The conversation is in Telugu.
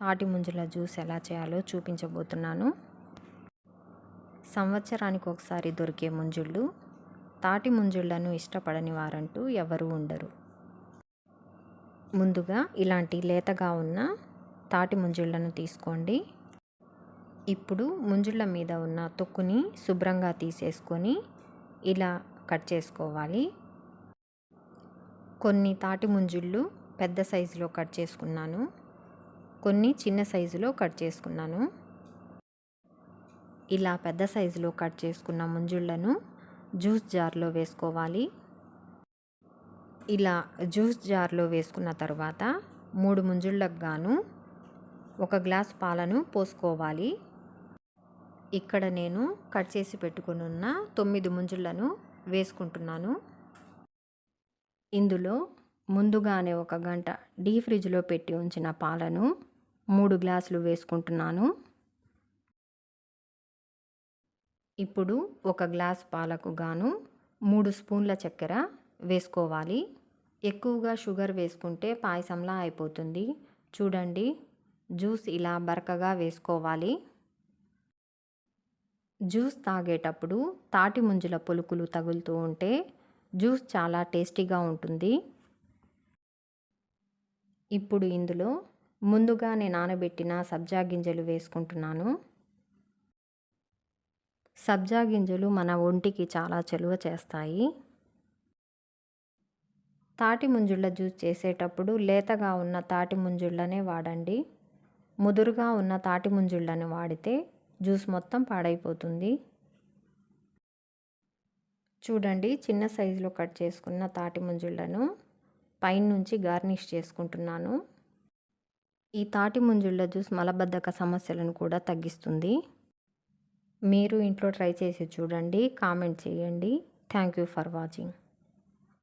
తాటి ముంజుల జ్యూస్ ఎలా చేయాలో చూపించబోతున్నాను. సంవత్సరానికి ఒకసారి దొరికే ముంజుళ్ళు తాటి ముంజుళ్ళను ఇష్టపడని వారంటూ ఎవరూ ఉండరు. ముందుగా ఇలాంటి లేతగా ఉన్న తాటి ముంజుళ్ళను తీసుకోండి. ఇప్పుడు ముంజుళ్ళ మీద ఉన్న తొక్కుని శుభ్రంగా తీసేసుకొని ఇలా కట్ చేసుకోవాలి. కొన్ని తాటి ముంజుళ్ళు పెద్ద సైజులో కట్ చేసుకున్నాను. కొన్ని చిన్న సైజులో కట్ చేసుకున్నాను. ఇలా పెద్ద సైజులో కట్ చేసుకున్న ముంజుళ్ళను జ్యూస్ జార్లో వేసుకోవాలి. ఇలా జ్యూస్ జార్లో వేసుకున్న తర్వాత మూడు ముంజుళ్ళకు గాను ఒక గ్లాస్ పాలను పోసుకోవాలి. ఇక్కడ నేను కట్ చేసి పెట్టుకుని ఉన్న తొమ్మిది ముంజుళ్ళను వేసుకుంటున్నాను. ఇందులో ముందుగానే ఒక గంట డీ ఫ్రిడ్జ్లో పెట్టి ఉంచిన పాలను మూడు గ్లాసులు వేసుకుంటున్నాను. ఇప్పుడు ఒక గ్లాస్ పాలకు గాను మూడు స్పూన్ల చక్కెర వేసుకోవాలి. ఎక్కువగా షుగర్ వేసుకుంటే పాయసంలా అయిపోతుంది. చూడండి జ్యూస్ ఇలా బరకగా వేసుకోవాలి. జ్యూస్ తాగేటప్పుడు తాటి ముంజుల పులుకులు తగులుతూ ఉంటే జ్యూస్ చాలా టేస్టీగా ఉంటుంది. ఇప్పుడు ఇందులో ముందుగా నేను నానబెట్టిన సబ్జా గింజలు వేసుకుంటున్నాను. సబ్జా గింజలు మన ఒంటికి చాలా చలువ చేస్తాయి. తాటి ముంజుళ్ళ జ్యూస్ చేసేటప్పుడు లేతగా ఉన్న తాటి ముంజుళ్ళనే వాడండి. ముదురుగా ఉన్న తాటి ముంజుళ్ళని వాడితే జ్యూస్ మొత్తం పాడైపోతుంది. చూడండి చిన్న సైజులో కట్ చేసుకున్న తాటి ముంజుళ్ళను పైనుంచి గార్నిష్ చేసుకుంటున్నాను. ఈ తాటి ముంజుళ్ళ జ్యూస్ మలబద్ధక సమస్యలను కూడా తగ్గిస్తుంది. మీరు ఇంట్లో ట్రై చేసి చూడండి కామెంట్ చేయండి. Thank you for watching.